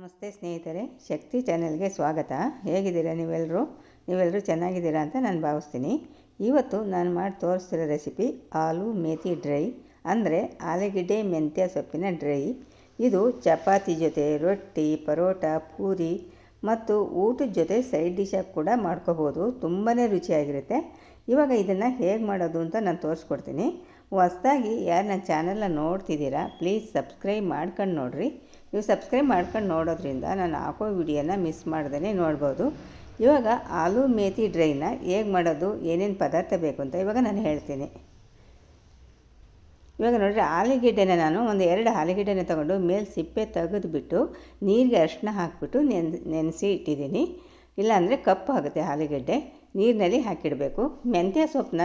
ನಮಸ್ತೆ ಸ್ನೇಹಿತರೆ, ಶಕ್ತಿ ಚಾನೆಲ್ಗೆ ಸ್ವಾಗತ. ಹೇಗಿದ್ದೀರಾ ನೀವೆಲ್ಲರೂ ನೀವೆಲ್ಲರೂ ಚೆನ್ನಾಗಿದ್ದೀರಾ ಅಂತ ನಾನು ಭಾವಿಸ್ತೀನಿ. ಇವತ್ತು ನಾನು ಮಾಡಿ ತೋರಿಸ್ತಿರೋ ರೆಸಿಪಿ ಆಲೂ ಮೇಥಿ ಡ್ರೈ, ಅಂದರೆ ಆಲೂಗಡ್ಡೆ ಮೆಂತ್ಯ ಸೊಪ್ಪಿನ ಡ್ರೈ. ಇದು ಚಪಾತಿ ಜೊತೆ, ರೊಟ್ಟಿ, ಪರೋಟ, ಪೂರಿ ಮತ್ತು ಊಟದ ಜೊತೆ ಸೈಡ್ ಡಿಶಾಗಿ ಕೂಡ ಮಾಡ್ಕೋಬೋದು. ತುಂಬಾ ರುಚಿಯಾಗಿರುತ್ತೆ. ಇವಾಗ ಇದನ್ನು ಹೇಗೆ ಮಾಡೋದು ಅಂತ ನಾನು ತೋರಿಸ್ಕೊಡ್ತೀನಿ. ಹೊಸ್ದಾಗಿ ಯಾರು ನನ್ನ ಚಾನಲ್ನ ನೋಡ್ತಿದ್ದೀರಾ, ಪ್ಲೀಸ್ ಸಬ್ಸ್ಕ್ರೈಬ್ ಮಾಡ್ಕೊಂಡು ನೋಡಿರಿ. ನೀವು ಸಬ್ಸ್ಕ್ರೈಬ್ ಮಾಡ್ಕೊಂಡು ನೋಡೋದ್ರಿಂದ ನಾನು ಹಾಕೋ ವಿಡಿಯೋನ ಮಿಸ್ ಮಾಡ್ದೇ ನೋಡ್ಬೋದು. ಇವಾಗ ಆಲೂ ಮೇಥಿ ಡ್ರೈನ ಹೇಗೆ ಮಾಡೋದು, ಏನೇನು ಪದಾರ್ಥ ಬೇಕು ಅಂತ ಇವಾಗ ನಾನು ಹೇಳ್ತೀನಿ. ಇವಾಗ ನೋಡಿರಿ, ಆಲೂಗೆಡ್ಡೆನ ನಾನು ಒಂದು ಎರಡು ಆಲೂಗೆಡ್ಡೆನ ತೊಗೊಂಡು ಮೇಲೆ ಸಿಪ್ಪೆ ತೆಗೆದುಬಿಟ್ಟು ನೀರಿಗೆ ಅರಿಶಿನ ಹಾಕಿಬಿಟ್ಟು ನೆನ್, ನೆನೆಸಿ ಇಟ್ಟಿದ್ದೀನಿ. ಇಲ್ಲಾಂದರೆ ಕಪ್ಪು ಆಗುತ್ತೆ ಆಲೂಗೆಡ್ಡೆ, ನೀರಿನಲ್ಲಿ ಹಾಕಿಡಬೇಕು. ಮೆಂತ್ಯ ಸೊಪ್ಪನ್ನ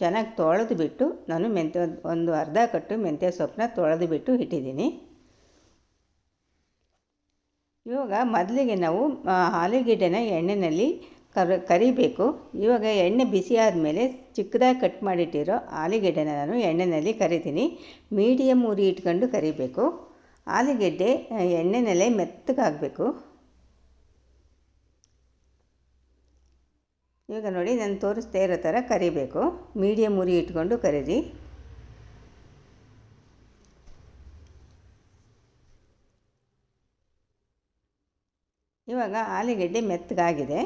ಚೆನ್ನಾಗಿ ತೊಳೆದು ಬಿಟ್ಟು ನಾನು ಮೆಂತ್ಯ, ಒಂದು ಅರ್ಧ ಕಟ್ಟು ಮೆಂತ್ಯ ಸೊಪ್ಪನ್ನ ತೊಳೆದು ಬಿಟ್ಟು ಇಟ್ಟಿದ್ದೀನಿ. ಇವಾಗ ಮೊದಲಿಗೆ ನಾವು ಆಲೂಗೆಡ್ಡೆನ ಎಣ್ಣೆಯಲ್ಲಿ ಕರ, ಕರಿಬೇಕು. ಇವಾಗ ಎಣ್ಣೆ ಬಿಸಿ ಆದಮೇಲೆ ಚಿಕ್ಕದಾಗಿ ಕಟ್ ಮಾಡಿಟ್ಟಿರೋ ಆಲೂಗೆಡ್ಡೆನ ನಾನು ಎಣ್ಣೆಯಲ್ಲಿ ಕರಿತೀನಿ. ಮೀಡಿಯಮ್ ಉರಿ ಇಟ್ಕೊಂಡು ಕರಿಬೇಕು. ಆಲೂಗೆಡ್ಡೆ ಎಣ್ಣೆನಲ್ಲೇ ಮೆತ್ತಗಾಗಬೇಕು. ಇವಾಗ ನೋಡಿ, ನಾನು ತೋರಿಸ್ತಾ ಇರೋ ಥರ ಕರಿಬೇಕು. ಮೀಡಿಯಮ್ ಉರಿ ಇಟ್ಕೊಂಡು ಕರೀರಿ. ಇವಾಗ ಆಲೂಗಡ್ಡೆ ಮೆತ್ತಗಾಗಿದೆ.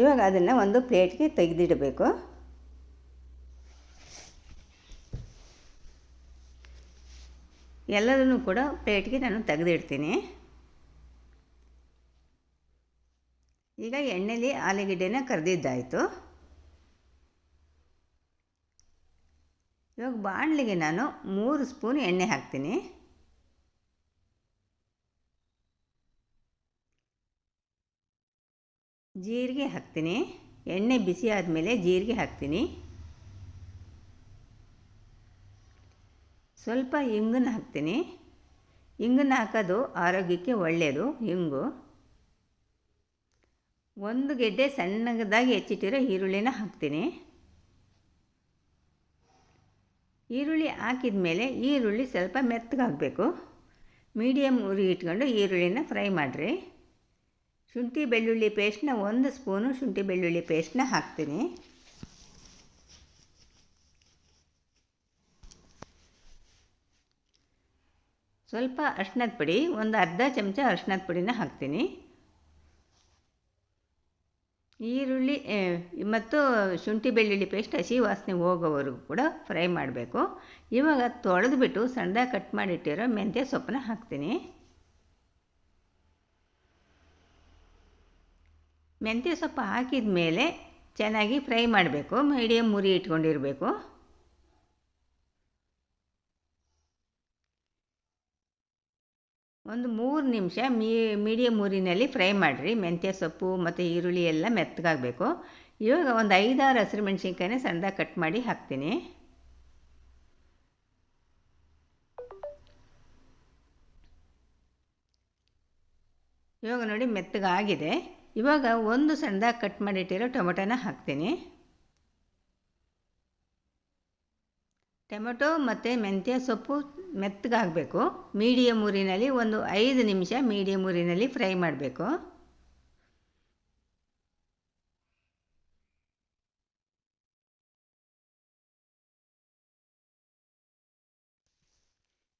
ಇವಾಗ ಅದನ್ನು ಒಂದು ಪ್ಲೇಟ್ಗೆ ತೆಗೆದಿಡಬೇಕು. ಎಲ್ಲದನ್ನು ಕೂಡ ಪ್ಲೇಟ್ಗೆ ನಾನು ತೆಗೆದಿಡ್ತೀನಿ. ಈಗ ಎಣ್ಣೆಲಿ ಆಲೂಗೆಡ್ಡೆನ ಕರೆದಿದ್ದಾಯಿತು. ಇವಾಗ ಬಾಣಲಿಗೆ ನಾನು ಮೂರು ಸ್ಪೂನ್ ಎಣ್ಣೆ ಹಾಕ್ತೀನಿ. ಜೀರಿಗೆ ಹಾಕ್ತೀನಿ. ಎಣ್ಣೆ ಬಿಸಿ ಆದಮೇಲೆ ಜೀರಿಗೆ ಹಾಕ್ತೀನಿ. ಸ್ವಲ್ಪ ಇಂಗನ್ನ ಹಾಕ್ತೀನಿ. ಇಂಗನ್ನ ಹಾಕೋದು ಆರೋಗ್ಯಕ್ಕೆ ಒಳ್ಳೆಯದು ಇಂಗು. ಒಂದು ಗೆಡ್ಡೆ ಸಣ್ಣದಾಗಿ ಹೆಚ್ಚಿಟ್ಟಿರೋ ಈರುಳ್ಳಿನ ಹಾಕ್ತೀನಿ. ಈರುಳ್ಳಿ ಹಾಕಿದ ಮೇಲೆ ಈರುಳ್ಳಿ ಸ್ವಲ್ಪ ಮೆತ್ತಗಾಗಬೇಕು. ಮೀಡಿಯಮ್ ಉರಿ ಇಟ್ಕೊಂಡು ಈರುಳ್ಳಿನ ಫ್ರೈ ಮಾಡಿರಿ. ಶುಂಠಿ ಬೆಳ್ಳುಳ್ಳಿ ಪೇಸ್ಟ್ನ ಒಂದು ಸ್ಪೂನು ಶುಂಠಿ ಬೆಳ್ಳುಳ್ಳಿ ಪೇಸ್ಟ್ನ ಹಾಕ್ತೀನಿ. ಸ್ವಲ್ಪ ಅರ್ಶಿನದ ಪುಡಿ, ಒಂದು ಅರ್ಧ ಚಮಚ ಅರ್ಶಿನದ ಪುಡಿನ ಹಾಕ್ತೀನಿ. ಈರುಳ್ಳಿ ಮತ್ತು ಶುಂಠಿ ಬೆಳ್ಳುಳ್ಳಿ ಪೇಸ್ಟ್ ಹಸಿ ವಾಸನೆ ಹೋಗೋವರೆಗೂ ಕೂಡ ಫ್ರೈ ಮಾಡಬೇಕು. ಇವಾಗ ತೊಳೆದ್ಬಿಟ್ಟು ಸಣ್ಣದಾಗಿ ಕಟ್ ಮಾಡಿಟ್ಟಿರೋ ಮೆಂತ್ಯ ಸೊಪ್ಪನ್ನ ಹಾಕ್ತೀನಿ. ಮೆಂತ್ಯ ಸೊಪ್ಪು ಹಾಕಿದ ಮೇಲೆ ಚೆನ್ನಾಗಿ ಫ್ರೈ ಮಾಡಬೇಕು. ಮೀಡಿಯಮ್ ಮುರಿ ಇಟ್ಕೊಂಡಿರಬೇಕು. ಒಂದು ಮೂರು ನಿಮಿಷ ಮೀ ಮೀಡಿಯಮ್ ಊರಿನಲ್ಲಿ ಫ್ರೈ ಮಾಡಿರಿ. ಮೆಂತ್ಯ ಸೊಪ್ಪು ಮತ್ತು ಈರುಳ್ಳಿ ಎಲ್ಲ ಮೆತ್ತಗಾಗಬೇಕು. ಇವಾಗ ಒಂದು ಐದಾರು ಹಸಿರು ಮೆಣಸಿನ್ಕಾಯಿನ ಸಣ್ಣದಾಗಿ ಕಟ್ ಮಾಡಿ ಹಾಕ್ತೀನಿ. ಇವಾಗ ನೋಡಿ ಮೆತ್ತಗಾಗಿದೆ. ಇವಾಗ ಒಂದು ಸಣ್ಣದಾಗಿ ಕಟ್ ಮಾಡಿಟ್ಟಿರೋ ಟೊಮೆಟೊನ ಹಾಕ್ತೀನಿ. ಟೊಮೆಟೊ ಮತ್ತು ಮೆಂತ್ಯ ಸೊಪ್ಪು ಮೆತ್ತಗಾಗಬೇಕು ಮೀಡಿಯಮ್ ಊರಿನಲ್ಲಿ ಒಂದು ಐದು ನಿಮಿಷ ಮೀಡಿಯಮ್ ಊರಿನಲ್ಲಿ ಫ್ರೈ ಮಾಡಬೇಕು.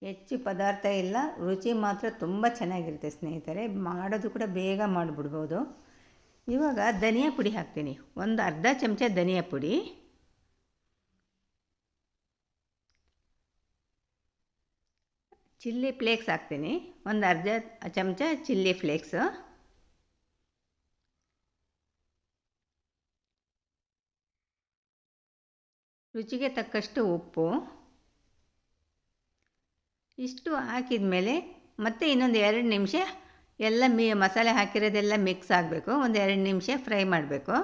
ಹೆಚ್ಚು ಪದಾರ್ಥ ಇಲ್ಲ, ರುಚಿ ಮಾತ್ರ ತುಂಬ ಚೆನ್ನಾಗಿರುತ್ತೆ ಸ್ನೇಹಿತರೆ. ಮಾಡೋದು ಕೂಡ ಬೇಗ ಮಾಡಿಬಿಡ್ಬೋದು. ಇವಾಗ ಧನಿಯಾ ಪುಡಿ ಹಾಕ್ತೀನಿ. ಒಂದು ಅರ್ಧ ಚಮಚ ಧನಿಯಾ ಪುಡಿ. ಚಿಲ್ಲಿ ಫ್ಲೇಕ್ಸ್ ಹಾಕ್ತೀನಿ. ಒಂದು ಅರ್ಧ ಚಮಚ ಚಿಲ್ಲಿ ಫ್ಲೇಕ್ಸು. ರುಚಿಗೆ ತಕ್ಕಷ್ಟು ಉಪ್ಪು. ಇಷ್ಟು ಹಾಕಿದ ಮೇಲೆ ಮತ್ತೆ ಇನ್ನೊಂದು ಎರಡು ನಿಮಿಷ ಎಲ್ಲ ಮಿ ಮಸಾಲೆ ಹಾಕಿರೋದೆಲ್ಲ ಮಿಕ್ಸ್ ಆಗಬೇಕು. ಒಂದು ಎರಡು ನಿಮಿಷ ಫ್ರೈ ಮಾಡಬೇಕು.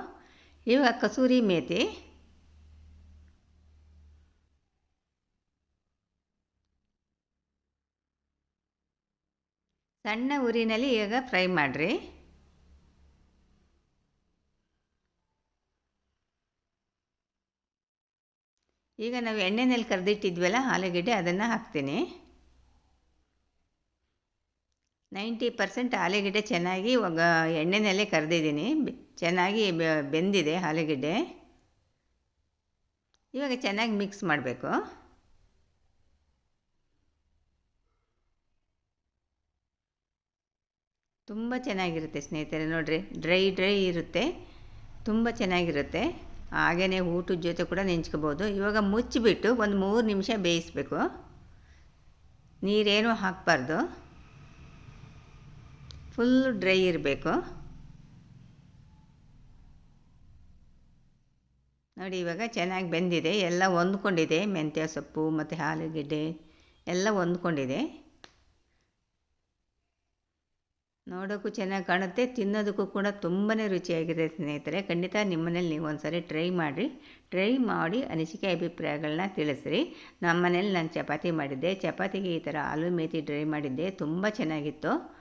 ಇವಾಗ ಕಸೂರಿ ಮೇಥಿ ಸಣ್ಣ ಉರಿನಲ್ಲಿ ಈಗ ಫ್ರೈ ಮಾಡಿರಿ. ಈಗ ನಾವು ಎಣ್ಣೆನಲ್ಲಿ ಕರೆದಿಟ್ಟಿದ್ವಲ್ಲ, ಆಲೂಗೆಡ್ಡೆ ಅದನ್ನು ಹಾಕ್ತೀನಿ. ನೈಂಟಿ ಪರ್ಸೆಂಟ್ ಆಲೂಗೆಡ್ಡೆ ಚೆನ್ನಾಗಿ ಇವಾಗ ಎಣ್ಣೆನಲ್ಲೇ ಕರೆದಿದ್ದೀನಿ. ಚೆನ್ನಾಗಿ ಬೆಂದಿದೆ ಆಲೂಗಡ್ಡೆ ಇವಾಗ ಚೆನ್ನಾಗಿ ಮಿಕ್ಸ್ ಮಾಡಬೇಕು. ತುಂಬ ಚೆನ್ನಾಗಿರುತ್ತೆ ಸ್ನೇಹಿತರೆ ನೋಡಿರಿ, ಡ್ರೈ ಡ್ರೈ ಇರುತ್ತೆ. ತುಂಬ ಚೆನ್ನಾಗಿರುತ್ತೆ. ಹಾಗೆಯೇ ಊಟದ ಜೊತೆ ಕೂಡ ನೆಂಚ್ಕೋಬೋದು. ಇವಾಗ ಮುಚ್ಚಿಬಿಟ್ಟು ಒಂದು ಮೂರು ನಿಮಿಷ ಬೇಯಿಸಬೇಕು. ನೀರೇನು ಹಾಕಬಾರ್ದು. ಫುಲ್ ಡ್ರೈ ಇರಬೇಕು. ನೋಡಿ, ಇವಾಗ ಚೆನ್ನಾಗಿ ಬೆಂದಿದೆ. ಎಲ್ಲ ಹೊಂದ್ಕೊಂಡಿದೆ. ಮೆಂತ್ಯ, ಸೊಪ್ಪು, ಮತ್ತು ಆಲೂಗೆಡ್ಡೆ ಎಲ್ಲ ಹೊಂದ್ಕೊಂಡಿದೆ. ನೋಡೋಕ್ಕೂ ಚೆನ್ನಾಗಿ ಕಾಣುತ್ತೆ. ತಿನ್ನೋದಕ್ಕೂ ಕೂಡ ತುಂಬಾ ರುಚಿಯಾಗಿದೆ ಸ್ನೇಹಿತರೆ. ಖಂಡಿತ ನಿಮ್ಮನೇಲಿ ನೀವು ಒಂದ್ಸರಿ ಟ್ರೈ ಮಾಡಿರಿ. ಟ್ರೈ ಮಾಡಿ ಅನಿಸಿಕೆ ಅಭಿಪ್ರಾಯಗಳನ್ನ ತಿಳಿಸ್ರಿ. ನಮ್ಮ ಮನೇಲಿ ನಾನು ಚಪಾತಿ ಮಾಡಿದ್ದೆ. ಚಪಾತಿಗೆ ಈ ಥರ ಆಲೂ ಮೇಥಿ ಡ್ರೈ ಮಾಡಿದ್ದೆ. ತುಂಬ ಚೆನ್ನಾಗಿತ್ತು.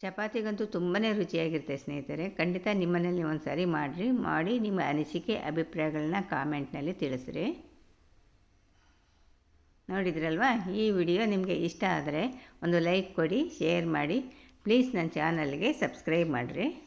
ಚಪಾತಿಗಂತೂ ತುಂಬಾ ರುಚಿಯಾಗಿರುತ್ತೆ ಸ್ನೇಹಿತರೆ. ಖಂಡಿತ ನಿಮ್ಮನೇಲಿ ಒಂದು ಸಾರಿ ಮಾಡಿರಿ. ಮಾಡಿ ನಿಮ್ಮ ಅನಿಸಿಕೆ ಅಭಿಪ್ರಾಯಗಳನ್ನ ಕಾಮೆಂಟ್ನಲ್ಲಿ ತಿಳಿಸ್ರಿ. ನೋಡಿದ್ರಲ್ವಾ? ಈ ವಿಡಿಯೋ ನಿಮಗೆ ಇಷ್ಟ ಆದರೆ ಒಂದು ಲೈಕ್ ಕೊಡಿ, ಶೇರ್ ಮಾಡಿ. ಪ್ಲೀಸ್ ನನ್ನ ಚಾನಲ್ಗೆ ಸಬ್ಸ್ಕ್ರೈಬ್ ಮಾಡಿರಿ.